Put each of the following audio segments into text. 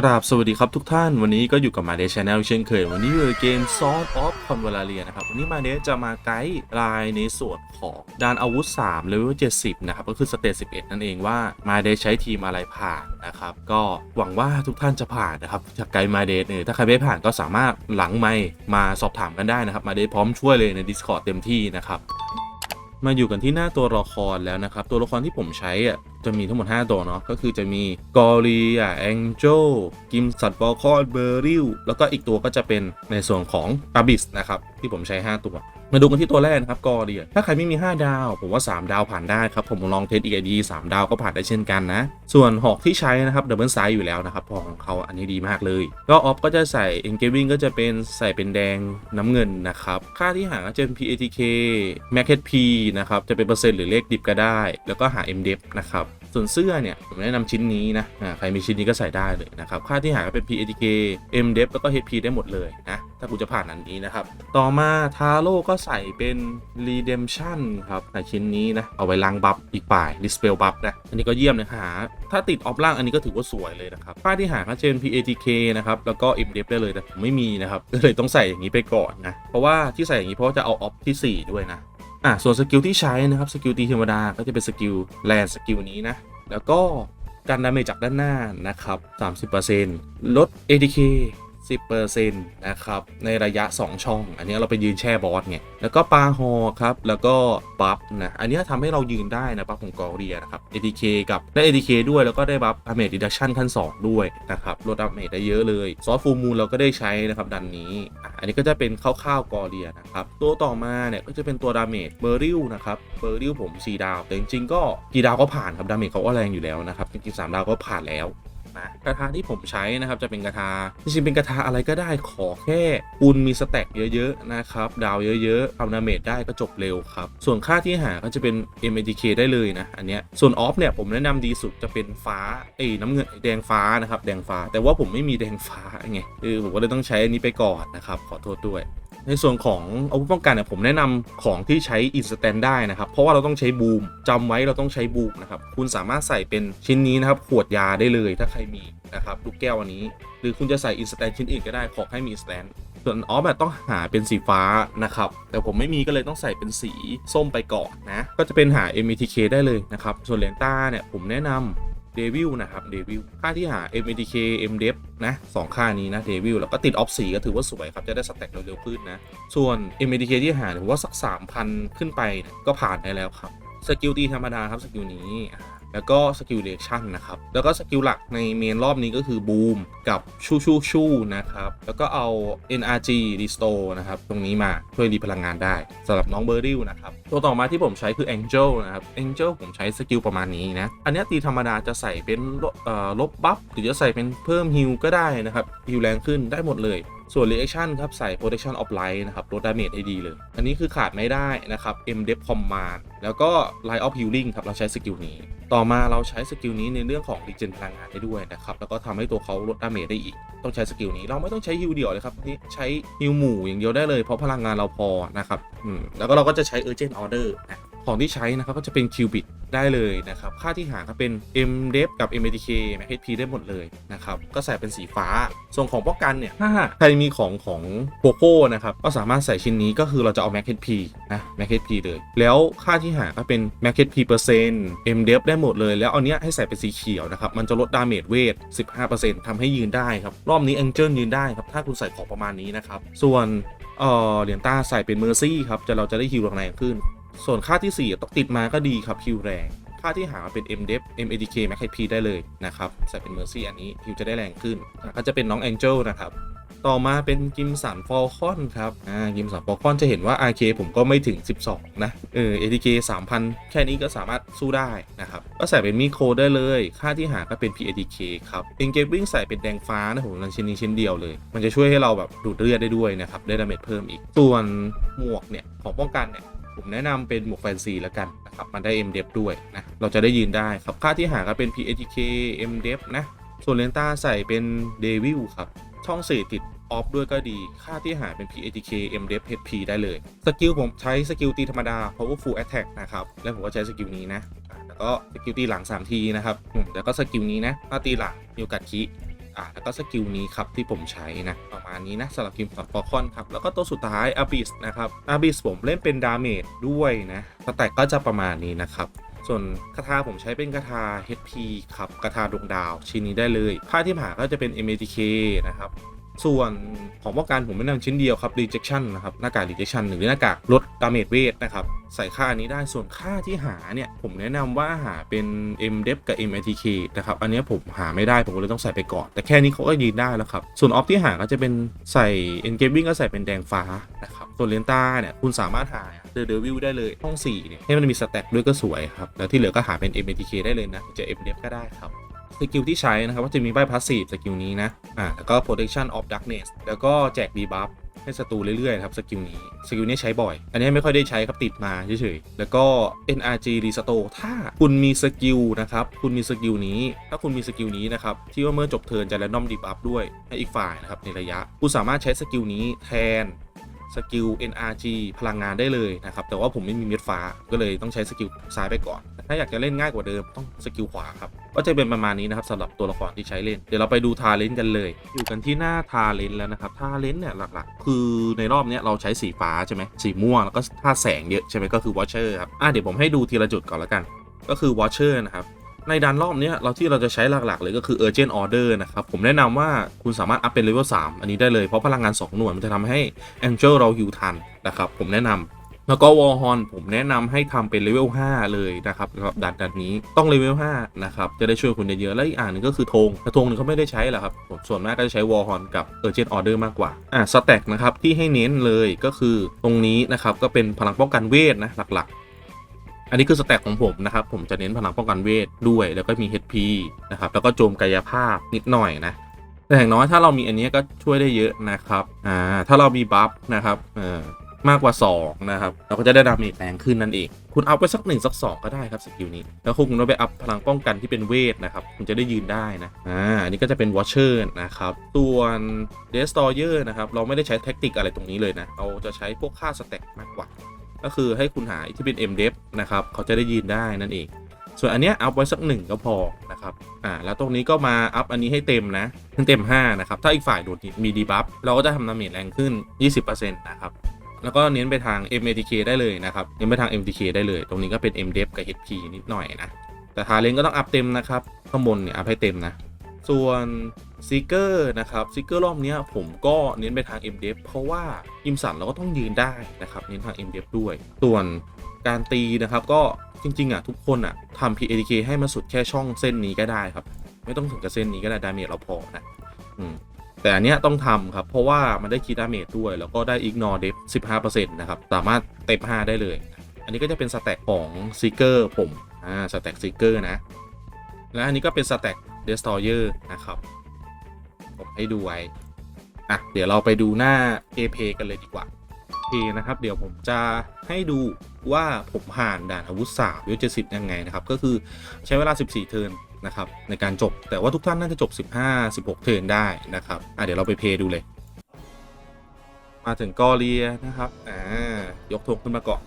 กราบสวัสดีครับทุกท่านวันนี้ก็อยู่กับมาเดชแนลเช่นเคย วันนี้อยู่ในเกม Sword of Convalaria นะครับ วันนี้มาเดชจะมาไกด์ไลน์ในส่วนของดานอาวุธ3เลเวล70 นะครับ ก็คือสเตจ11 นั่นเองว่ามาเดชใช้ทีมอะไรผ่านนะครับ ก็หวังว่าทุกท่านจะผ่านนะครับจากไกด์มาเดชเนี่ยถ้าใครไม่ผ่านก็สามารถหลังไม่มาสอบถามกันได้นะครับมาเดชพร้อมช่วยเลยใน Discord เต็มที่นะครับ มาอยู่กันที่หน้าตัวละครแล้วนะครับ ตัวละครที่ผมใช้อะจะมีทั้งหมด 5 ตัวเนาะก็คือจะมีกอรีอะแองเจลกิมสัตบอลคอนเบอร์ริลแล้วก็อีกตัวก็จะเป็นในส่วนของอาบิสนะครับที่ผมใช้ 5 ตัว มาดูกันที่ตัวแรกนะครับกอรียถ้าใครไม่มี 5 ดาว ผมว่า 3 ดาวผ่านได้ครับ ผมลองเทสอีกไอดีสดาวก็ผ่านได้เช่นกันนะ ส่วนหอกที่ใช้นะครับดับเบิลไซส์อยู่แล้วนะครับพอของเขาอันนี้ดีมากเลย ก็ออฟก็จะใส่เอ็นเกวิงก็จะเป็นใส่เป็นแดงน้ำเงินนะครับ ค่าที่หาก็จะเป็น PATK m a c P นะครับจะเป็นเปอร์เซ็นต์หรือเลขดิบก็ได้ แล้วก็หา MDEP นะครับส่วนเสื้อเนี่ยผมแนะนำชิ้นนี้นะใครมีชิ้นนี้ก็ใส่ได้เลยนะครับค่าที่หาก็เป็น PATK MDEP แล้วก็ HP ได้หมดเลยนะ ถ้ากูจะผ่านอันนี้นะครับ ต่อมาทาโร่ก็ใส่เป็น Redemption ครับในชิ้นนี้นะ เอาไว้ล้างบัฟอีกป่าย Dispel บัฟนะ อันนี้ก็เยี่ยมเลยหา ถ้าติดออฟล่างอันนี้ก็ถือว่าสวยเลยนะครับค่าที่หาก็เป็น PATK นะครับ แล้วก็ MDEP ได้เลยแต่ผมไม่มีนะครับ ก็เลยต้องใส่อย่างนี้ไปก่อนนะ เพราะว่าที่ใส่อย่างนี้เพราะาจะเอาออฟที่ 4 ด้วยนะ อะส่วนสกิลที่ใช้นะครับสกิลตีธรรมดาก็จะเป็นสกิลแลนสกิลนี้นะ แล้วก็การดาเมจจากด้านหน้านะครับ 30%ลด ATK 10%นะครับในระยะ 2 ช่อง อันนี้เราไปยืนแช่บอสไงแล้วก็ปาฮอครับแล้วก็บัฟนะอันนี้ทำให้เรายืนได้นะบัฟของกอเรียนะครับ ATK กับได้ ATK ด้วยแล้วก็ได้บัฟดาเมจดิดักชันขั้น 2 ด้วยนะครับลดดาเมจได้เยอะเลยซอฟฟูมูลเราก็ได้ใช้นะครับดันนี้อันนี้ก็จะเป็นคร่าวๆกอเรียนะครับตัวต่อมาเนี่ยก็จะเป็นตัวดาเมจเบอร์ริลนะครับเบอร์ริลผม4ดาวแต่จริงๆก็กี่ดาวก็ผ่านครับดาเมจเขาก็แรงอยู่แล้วนะครับจริงๆ3ดาวก็ผ่านแล้ว นะกระทาที่ผมใช้นะครับจะเป็นกระทาจริงๆเป็นกระทาอะไรก็ได้ขอแค่คุณมีสแต็กเยอะๆนะครับดาวเยอะๆทำดาเมจได้ก็จบเร็วครับ ส่วนค่าที่หาก็จะเป็น MATK ได้เลยนะอันเนี้ยส่วนออฟเนี่ยผมแนะนำดีสุดจะเป็นฟ้าเอ้น้ำเงินแดงฟ้านะครับแดงฟ้าแต่ว่าผมไม่มีแดงฟ้าไงเออผมก็เลยต้องใช้อันนี้ไปก่อนนะครับขอโทษด้วย ในส่วนของอาวุธป้องกันเนี่ยผมแนะนำของที่ใช้อินสแตนได้นะครับ เพราะว่าเราต้องใช้บูมจำไว้เราต้องใช้บูมนะครับ คุณสามารถใส่เป็นชิ้นนี้นะครับ ขวดยาได้เลยถ้าใครมีนะครับลูกแก้วอันนี้ หรือคุณจะใส่อินสแตนชิ้นอื่นก็ได้ขอให้มีอินสแตนส่วนออฟแบบต้องหาเป็นสีฟ้านะครับ แต่ผมไม่มีก็เลยต้องใส่เป็นสีส้มไปก่อนนะ ก็จะเป็นหา MTK ได้เลยนะครับ ส่วนเลนต้าเนี่ยผมแนะนำ เดวิลนะครับเดวิลค่าที่หา MATK MDEF นะสองค่านี้นะเดวิลแล้วก็ติดออฟสีก็ถือว่าสวยครับ จะได้สแต็กเร็วๆขึ้นนะ ส่วน MATK ที่หาถือว่าสัก 3,000 ขึ้นไปก็ผ่านได้แล้วครับ สกิลตีธรรมดาครับสกิลนี้ แล้วก็สกิลเดชั่นนะครับ แล้วก็สกิลหลักในเมนรอบนี้ก็คือบูมกับชูชูชูนะครับ แล้วก็เอา NRG Restore นะครับ ตรงนี้มาช่วยรีพลังงานได้สำหรับน้องเบอร์ริลนะครับ ตัวต่อมาที่ผมใช้คือ Angel นะครับ Angel ผมใช้สกิลประมาณนี้นะ อันนี้ตีธรรมดาจะใส่เป็นลบเอ่อลบบัฟหรือจะใส่เป็นเพิ่มฮิลก็ได้นะครับฮิลแรงขึ้นได้หมดเลย ส่วน reaction ครับใส่ protection of light นะครับลด damage ให้ดีเลย อันนี้คือขาดไม่ได้นะครับ m depth command แล้วก็ light of healing ครับเราใช้สกิลนี้ ต่อมาเราใช้สกิลนี้ในเรื่องของ regen พลังงานได้ด้วยนะครับ แล้วก็ทำให้ตัวเขาลด damage ได้อีก ต้องใช้สกิลนี้เราไม่ต้องใช้ฮิลเดี่ยวเลยครับนี่ใช้ฮิลหมู่อย่างเดียวได้เลยเพราะพลังงานเราพอนะครับอืมแล้วก็เราก็จะใช้ urgent order นะของที่ใช้นะครับก็จะเป็น Qubit ได้เลยนะครับ ค่าที่หาก็เป็น m d e f กับ MATK m HP ได้หมดเลยนะครับ ก็ใส่เป็นสีฟ้า ส่วนของป้องกันเนี่ยถ้าใครมีของของโ o โก้นะครับ ก็สามารถใส่ชิ้นนี้ก็คือเราจะเอา Mac HP นะ Mac HP เลย แล้วค่าที่หาก็เป็น Mac HP เปอร์เซ็นต์ M d e f ได้หมดเลย แล้วเอาเนี้ยให้ใส่เป็นสีเขียวนะครับ มันจะลดดาเมจเวท 15%ทำให้ยืนได้ครับ รอบนี้ Angel ยืนได้ครับ ถ้าคุณใส่ของประมาณนี้นะครับ ส่วนเออเหรียญต้าใส่เป็น Mercy ครับ จะเราจะได้ฮิวแรงขึ้น ส่วนค่าที่4ต้องติดมาก็ดีครับฮิวแรง ค่าที่หาเป็น MDEF MADK Max HP ได้เลยนะครับ ใส่เป็น Mercy อันนี้ฮิวจะได้แรงขึ้น ก็จะเป็นน้อง Angel นะครับ ต่อมาเป็นกิมสันฟอลคอนครับ อ่า กิมสันฟอลคอนจะเห็นว่า RK ผมก็ไม่ถึง 12 นะ เออ ATK 3,000 แค่นี้ก็สามารถสู้ได้นะครับ ก็ใส่เป็นมีโคได้เลย ค่าที่หาก็เป็น PATK ครับ Engaging ใส่เป็นแดงฟ้านะผมนั่นชิ้นนี้ชิ้นเดียวเลย มันจะช่วยให้เราแบบดูดเลือดได้ด้วยนะครับ ได้ดาเมจเพิ่มอีก ส่วนหมวกเนี่ยของป้องกันเนี่ย ผมแนะนำเป็นหมวกแฟนซีแล้วกันนะครับ มันได้ MDEF ด้วยนะ เราจะได้ยืนได้ครับ ค่าที่หาก็เป็น PATK MDEF นะ ส่วนเลนต้าใส่เป็น Devil ครับ ช่อง 4 ติดออฟด้วยก็ดี ค่าที่หาเป็น PATK MDEF HP ได้เลย สกิลผมใช้สกิลตีธรรมดา Powerful Attack นะครับ แล้วผมก็ใช้สกิลนี้นะ แล้วก็สกิลตีหลัง 3 ทีนะครับ แล้วก็สกิลนี้นะถ้าตีหลังมีโอกาสคิ อ่าแล้วก็สกิลนี้ครับที่ผมใช้นะประมาณนี้นะสำหรับทีมฟอร์คอนครับแล้วก็ตัวสุดท้ายอาบิสนะครับอาบิสผมเล่นเป็นดาเมจด้วยนะสแต็กก็จะประมาณนี้นะครับส่วนคาถาผมใช้เป็นคาถา HP ครับคาถาดวงดาวชิ้นนี้ได้เลยผ้าที่ผ่าก็จะเป็น MATK นะครับ ส่วนของป้องกันผมไม่นำชิ้นเดียวครับ rejection นะครับ หน้ากาก rejection หรือหน้ากากลดดาเมจเวทนะครับ ใส่ค่านี้ได้ส่วนค่าที่หาเนี่ย ผมแนะนำว่าหาเป็น MDEP กับ MATK นะครับ อันนี้ผมหาไม่ได้ผมก็เลยต้องใส่ไปก่อน แต่แค่นี้เขาก็ยืนได้แล้วครับ ส่วนออฟที่หาก็จะเป็นใส่ engraving ก็ใส่เป็นแดงฟ้านะครับส่วนเลนต้าเนี่ยคุณสามารถหาเดอะเดวิลได้เลยห้อง4เนี่ยให้มันมีสแต็กด้วยก็สวยครับแล้วที่เหลือก็หาเป็น MATK ได้เลยนะจะ MDEP ก็ได้ครับ สกิลที่ใช้นะครับก็จะมีใบพาสซีฟสกิลนี้นะอ่าแล้วก็ protection of darkness แล้วก็แจก debuff ให้ศัตรูเรื่อยๆครับสกิลนี้สกิลนี้ใช้บ่อย อันนี้ไม่ค่อยได้ใช้ครับติดมาเฉยๆแล้วก็ NRG restore ถ้าคุณมีสกิลนะครับคุณมีสกิลนี้ ถ้าคุณมีสกิลนี้นะครับที่ว่าเมื่อจบเทิร์นจะ random debuff ด้วยให้อีกฝ่ายนะครับในระยะ คุณสามารถใช้สกิลนี้แทน สกิล NRG พลังงานได้เลยนะครับ แต่ว่าผมไม่มีเม็ดฟ้าก็เลยต้องใช้สกิลซ้ายไปก่อน ถ้าอยากจะเล่นง่ายกว่าเดิมต้องสกิลขวาครับ ก็จะเป็นประมาณนี้นะครับสำหรับตัวละครที่ใช้เล่น เดี๋ยวเราไปดูทาเลนต์กันเลย อยู่กันที่หน้าทาเลนต์แล้วนะครับทาเลนต์เนี่ยหลักๆ คือในรอบนี้เราใช้สีฟ้าใช่ไหมสีม่วงแล้วก็ท่าแสงเยอะใช่ไหมก็คือวอชเชอร์ครับอะเดี๋ยวผมให้ดูทีละจุดก่อนละกัน ก็คือวอชเชอร์นะครับ ในดันรอบนี้เราที่เราจะใช้หลักๆเลยก็คือ Urgent Order นะครับ ผมแนะนำว่าคุณสามารถอัพเป็นเลเวล3อันนี้ได้เลย เพราะพลังงาน 2 หน่วยมันจะทำให้ Angel เราฮิวทันนะครับ ผมแนะนำแล้วก็ War Horn ผมแนะนำให้ทำเป็นเลเวล5เลยนะครับสำหรับดันดันนี้ต้องเลเวล5นะครับ จะได้ช่วยคุณเยอะๆ แล้วอีกอ่านหนึงก็คือธงแต่ธงนึงเขาไม่ได้ใช้หรอครับผมส่วนมากก็จะใช้ War Horn กับ Urgent Order มากกว่า อ่าสแต็กนะครับ ที่ให้เน้นเลยก็คือตรงนี้นะครับ ก็เป็นพลังป้องกันเวทนะหลักๆ อันนี้คือสแต็กของผมนะครับ ผมจะเน้นพลังป้องกันเวทด้วย แล้วก็มี HP นะครับ แล้วก็โจมกายภาพนิดหน่อยนะแต่อย่างน้อยถ้าเรามีอันนี้ก็ช่วยได้เยอะนะครับ อ่า ถ้าเรามีบัฟนะครับ เออมากกว่า 2 นะครับ เราก็จะได้ดาเมจแรงขึ้นนั่นเอง คุณเอาไปสัก1สัก 2 ก็ได้ครับสกิลนี้ แล้วคุณก็ไปอัพพลังป้องกันที่เป็นเวทนะครับ คุณจะได้ยืนได้นะ อ่า อันนี้ก็จะเป็นวอชเชอร์นะครับ ส่วนเดสตอเยอร์นะครับ เราไม่ได้ใช้แท็กติกอะไรตรงนี้เลยนะ เราจะใช้พวกค่าสแต็กมากกว่า ก็คือให้คุณหาที่เป็น m d e f นะครับเขาจะได้ยืนได้นั่นเอง ส่วนอันเนี้ยอัพไว้สักหนึ่งก็พอนะครับอ่าแล้วตรงนี้ก็มาอัพอันนี้ให้เต็มนะถึงเต็ม 5 นะครับ ถ้าอีกฝ่ายโดนมีดีบัฟเราก็จะทำดาเมจแรงขึ้น 20%นะครับแล้วก็เน้นไปทาง MATK ได้เลยนะครับ เน้นไปทาง MTK ได้เลย ตรงนี้ก็เป็น MDEF กับ HP นิดหน่อยนะ แต่ทาเลนก็ต้องอัพเต็มนะครับ ข้างบนเนี่ยอัพให้เต็มนะ ส่วน ซิกเกอร์นะครับซิกเกอร์รอบนี้ผมก็เน้นไปทาง MDF เพราะว่าอิมสันเราก็ต้องยืนได้นะครับเน้นทาง MDF ด้วย ส่วนการตีนะครับก็จริงๆอะทุกคนอะทำ PATK ให้มันสุดแค่ช่องเส้นนี้ก็ได้ครับ ไม่ต้องถึงกับเส้นนี้ก็ได้ดาเมจเราพอนะอืมแต่อันเนี้ยต้องทำครับ เพราะว่ามันได้คีดดาเมจด้วย แล้วก็ได้ ignore depth 15%นะครับ สามารถเต็ม5ได้เลย อันนี้ก็จะเป็นสแต็กของซิกเกอร์ผมอ่าสแต็กซิกเกอร์นะ และอันนี้ก็เป็นสแต็กเดสตอเยอร์นะครับ ผมให้ดูไว้อะเดี๋ยวเราไปดูหน้า AP กันเลยดีกว่าเคนะครับ เดี๋ยวผมจะให้ดูว่าผมผ่านด่านอาวุธ3วิวเจสิบยังไงนะครับ ก็คือใช้เวลา 14 เทิร์นนะครับ ในการจบแต่ว่าทุกท่านน่าจะจบ 15 16 เทิร์นได้นะครับอะเดี๋ยวเราไปเพย์ดูเลย มาถึงกอเรียนะครับอ่ายกธงขึ้นมาก่อน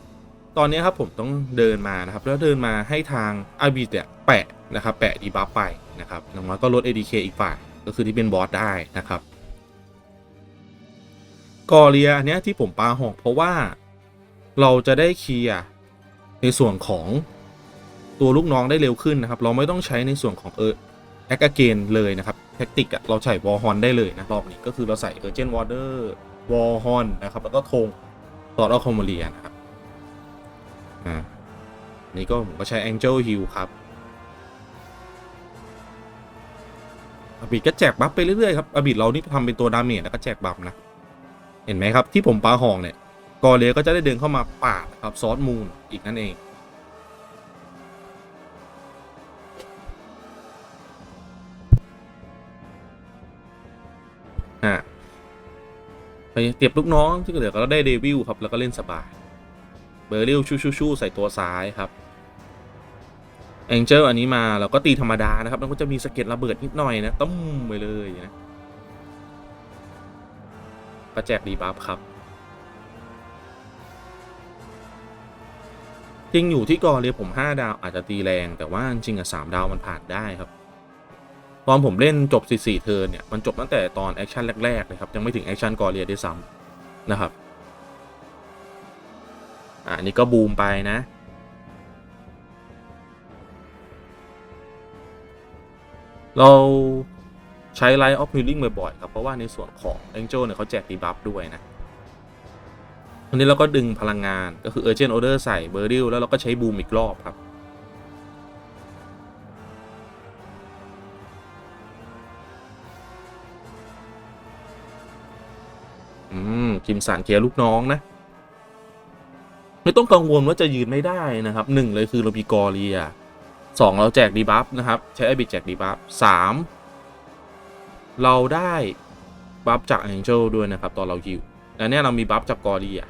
ตอนนี้ครับผมต้องเดินมานะครับแล้วเดินมาให้ทางอาบีเนี่ยแปะนะครับแปะดีบัฟไปนะครับอย่างน้อยก็ลด ADK อีกฝ่าย ก็คือที่เป็นบอสได้นะครับกอเรียอันเนี้ยที่ผมปาหอกเพราะว่าเราจะได้เคลียร์ในส่วนของตัวลูกน้องได้เร็วขึ้นนะครับ เราไม่ต้องใช้ในส่วนของเออแอคเกนเลยนะครับแท็กติกอะเราใส่วอลฮอนได้เลยนะรอบนี้ก็คือเราใส่เออร์เจนวอเตอร์วอลฮอนนะครับ แล้วก็ธงตอดอคอมเรียนะครับอ่านี่ก็ผมก็ใช้ Angel Heal ครับ อบิดก็แจกบัฟไปเรื่อยๆครับอบิดเรานี่ทำเป็นตัวดาเมจแล้วก็แจกบัฟนะ เห็นไหมครับที่ผมปาหองเนี่ยกอเลียก็จะได้เดินเข้ามาปาดครับซอสมูนอีกนั่นเองอะไปเตียบลูกน้องที่เหลือก็ได้เดวิลครับแล้วก็เล่นสบาย เบอร์ริลชูชูชูใส่ตัวซ้ายครับ แองเจลอันนี้มาเราก็ตีธรรมดานะครับ แล้วก็จะมีสะเก็ดระเบิดนิดหน่อยนะต้มไปเลยนะก็แจกดีบัฟครับจริงอยู่ที่กอเรียผม5ดาวอาจจะตีแรง แต่ว่าจริงๆอะ3ดาวมันผ่านได้ครับ ตอนผมเล่นจบ 4 4 เทิร์นเนี่ย มันจบตั้งแต่ตอนแอคชั่นแรกๆเลยครับ ยังไม่ถึงแอคชั่นกอเรียด้วยซ้ำนะครับ อ่านี่ก็บูมไปนะ เราใช้ Light of Healing บ่อยๆครับ เพราะว่าในส่วนของ Angel เนี่ยเขาแจกดีบัฟด้วยนะวันนี้เราก็ดึงพลังงานก็คือ Urgent Order ใส่เบอร์ริลแล้วเราก็ใช้บูมอีกรอบครับ อืมกิมสันเคลียร์ลูกน้องนะ ไม่ต้องกังวลว่าจะยืนไม่ได้นะครับหนึ่งเลยคือเรามีกอเรีย สองเราแจกดีบัฟนะครับ ใช้ไอบิแจกดีบัฟสามเราได้บัฟจากแองเจิลด้วยนะครับ ตอนเรายิวและเนี่ยเรามีบัฟจากกอรีย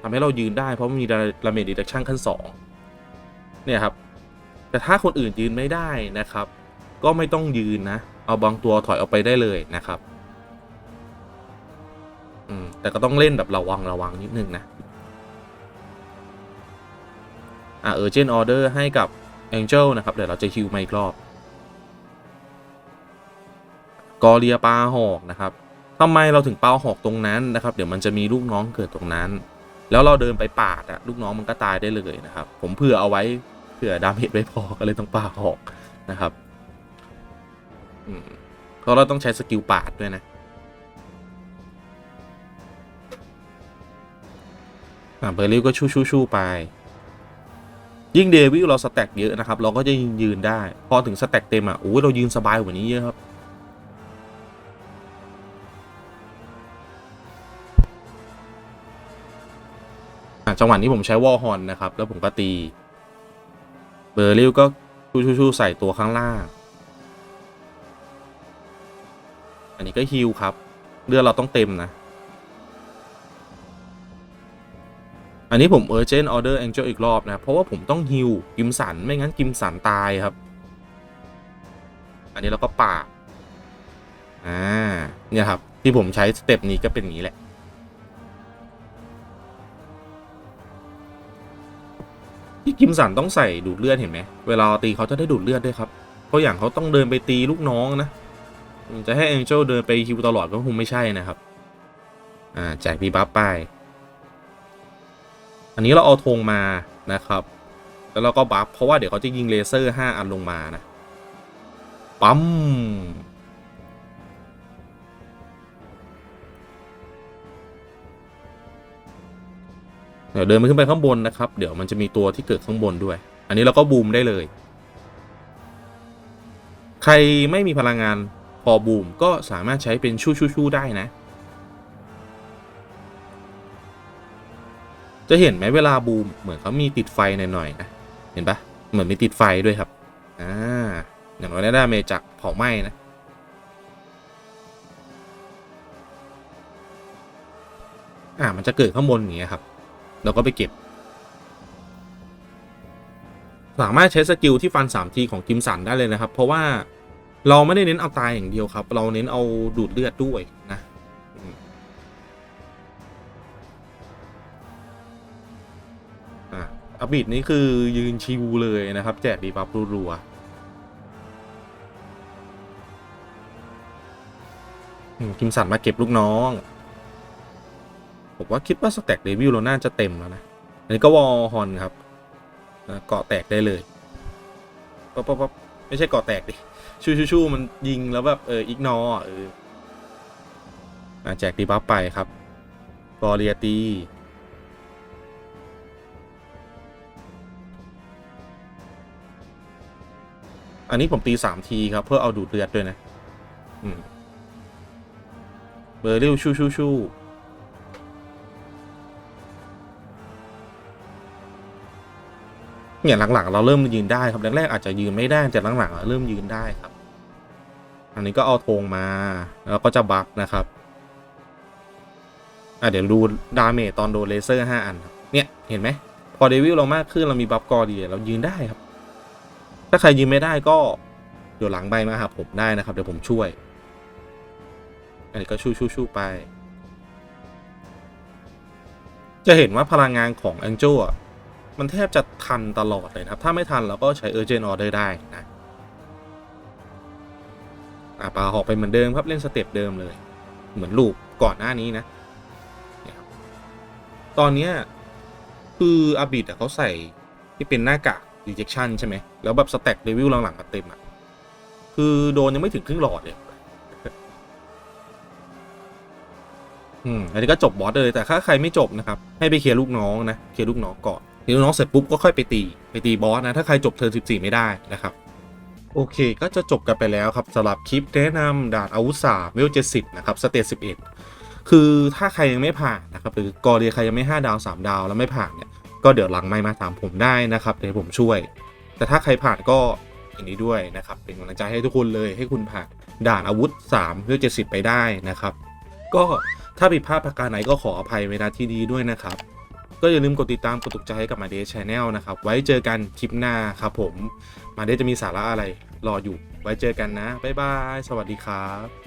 ทำให้เรายืนได้เพราะมีดาเมจดีดักชั่นขั้นสองเนี่ยครับ แต่ถ้าคนอื่นยืนไม่ได้นะครับ ก็ไม่ต้องยืนนะ เอาบางตัวถอยออกไปได้เลยนะครับอืมแต่ก็ต้องเล่นแบบระวังระวังนิดนึงนะอ่าเออเจนออเดอร์ให้กับ Angel นะครับ เดี๋ยวเราจะฮิวมาอีกรอบ กอเรียปลาหอกนะครับทำไมเราถึงปลาหอกตรงนั้นนะครับ เดี๋ยวมันจะมีลูกน้องเกิดตรงนั้น แล้วเราเดินไปปาดอะลูกน้องมันก็ตายได้เลยนะครับ ผมเผื่อเอาไว้เผื่อดาเมจไม่พอก็เลยต้องปลาหอกนะครับเพราะเราต้องใช้สกิลปาดด้วยนะอ่าเบอร์ลิวก็ชูชูชูไป ยิ่งเดวิลเราสแต็กเยอะนะครับ เราก็จะยืนยืนได้ พอถึงสแต็กเต็มอะโอ้ยเรายืนสบายกว่านี้เยอะครับ จังหวะนี้ผมใช้วอลฮอนนะครับ แล้วผมก็ตี เบอร์ลิวก็ชูชูชูใส่ตัวข้างล่าง อันนี้ก็ฮิลครับ เลือดเราต้องเต็มนะ อันนี้ผม Urgent Order Angel อีกรอบนะ เพราะว่าผมต้องฮิวกิมสัน ไม่งั้นกิมสันตายครับ อันนี้เราก็ปาอ่าเนี่ยครับ ที่ผมใช้สเต็ปนี้ก็เป็นอย่างนี้แหละ ที่กิมสันต้องใส่ดูดเลือดเห็นไหม เวลาตีเขาจะได้ดูดเลือดด้วยครับ เพราะอย่างเขาต้องเดินไปตีลูกน้องนะ จะให้ Angel เดินไปฮิวตลอดก็คงไม่ใช่นะครับ อ่าแจกดีบัฟไป อันนี้เราเอาธงมานะครับ แล้วเราก็บัฟเพราะว่าเดี๋ยวเขาจะยิงเลเซอร์ 5 อันลงมานะ ปั๊ม เดี๋ยวเดินไปขึ้นไปข้างบนนะครับ เดี๋ยวมันจะมีตัวที่เกิดข้างบนด้วย อันนี้เราก็บูมได้เลย ใครไม่มีพลังงานพอบูมก็สามารถใช้เป็นชู่ชู่ชู่ได้นะ จะเห็นไหมเวลาบูมเหมือนเขามีติดไฟหน่อยๆนะเห็นปะเหมือนมีติดไฟด้วยครับอ่าอย่างน้อยได้เมจจากเผาไหม้นะอ่ามันจะเกิดข้างบนอย่างเงี้ยครับเราก็ไปเก็บ สามารถใช้สกิลที่ฟัน3ทีของกิมสันได้เลยนะครับ เพราะว่าเราไม่ได้เน้นเอาตายอย่างเดียวครับ เราเน้นเอาดูดเลือดด้วยนะ อบิดนี้คือยืนชิวเลยนะครับ แจกดีบัฟรัวๆอืมกิมสันมาเก็บลูกน้อง ผมว่าคิดว่าสแต็กเดวิลเราน่าจะเต็มแล้วนะ อันนี้ก็วอลฮอนครับเกาะแตกได้เลยป๊บป๊บป๊บไม่ใช่เกาะแตกดิชูชูชูมันยิงแล้วแบบเอออีกนอเออะแจกดีบัฟไปครับกอเรียตี อันนี้ผมตีสามทีครับ เพื่อเอาดูดเลือดด้วยนะเบอร์ริวชูชูชูเนี่ยหลังๆ เราเริ่มยืนได้ครับแรกๆอาจจะยืนไม่ได้แต่หลังๆเราเริ่มยืนได้ครับ อันนี้ก็เอาธงมาแล้วก็จะบัฟนะครับอะเดี๋ยวดูดาเมจตอนโดนเลเซอร์ห้าอัน เนี่ยเห็นไหมพอเดวิลเรามากขึ้นเรามีบัฟกอดีเรายืนได้ครับ ถ้าใครยืนไม่ได้ก็เดี๋ยวหลังใบมาหาผมได้นะครับ เดี๋ยวผมช่วย อันนี้ก็ชูชูชูไป จะเห็นว่าพลังงานของ a n g e l อะมันแทบจะทันตลอดเลยนะครับ ถ้าไม่ทันเราก็ใช้ Urgent Order ได้นะอะปลาหอกไปเหมือนเดิมครับเล่นสเต็ปเดิมเลย เหมือนลูกก่อนหน้านี้นะ ตอนเนี้ยคืออาบิดเขาใส่ที่เป็นหน้ากาก rejection ใช่ไหม แล้วแบบสแต็กเลเวลหลังๆกันเต็มอะ คือโดนยังไม่ถึงครึ่งหลอดเลยอืมอันนี้ก็จบบอสเลย แต่ถ้าใครไม่จบนะครับ ให้ไปเคลียร์ลูกน้องนะ เคลียร์ลูกน้องก่อนเคลียร์ลูกน้องเสร็จปุ๊บก็ค่อยไปตี ไปตีบอสนะ ถ้าใครจบเทิร์น14 ไม่ได้นะครับ โอเค ก็จะจบกันไปแล้วครับสำหรับคลิปแนะนำดานอาวุธสามเวล70นะครับ สเตจ11คือถ้าใครยังไม่ผ่านนะครับหรือกอเรียใครยังไม่ 5 ดาว 3 ดาวแล้วไม่ผ่านเนี่ย ก็เดี๋ยวหลังไม่มาถามผมได้นะครับเดี๋ยวผมช่วย แต่ถ้าใครผ่านก็อย่างนี้ด้วยนะครับ เป็นกำลังใจให้ทุกคนเลยให้คุณผ่านด่านอาวุธ3เวล70 ไปได้นะครับ ก็ถ้าผิดพลาดประการไหนก็ขออภัยไว้ณที่นี้ด้วยนะครับ ก็อย่าลืมกดติดตามกดถูกใจให้กับมาเดชชแนลนะครับ ไว้เจอกันคลิปหน้าครับผมมาเดชจะมีสาระอะไรรออยู่ ไว้เจอกันนะบ๊ายบายสวัสดีครับ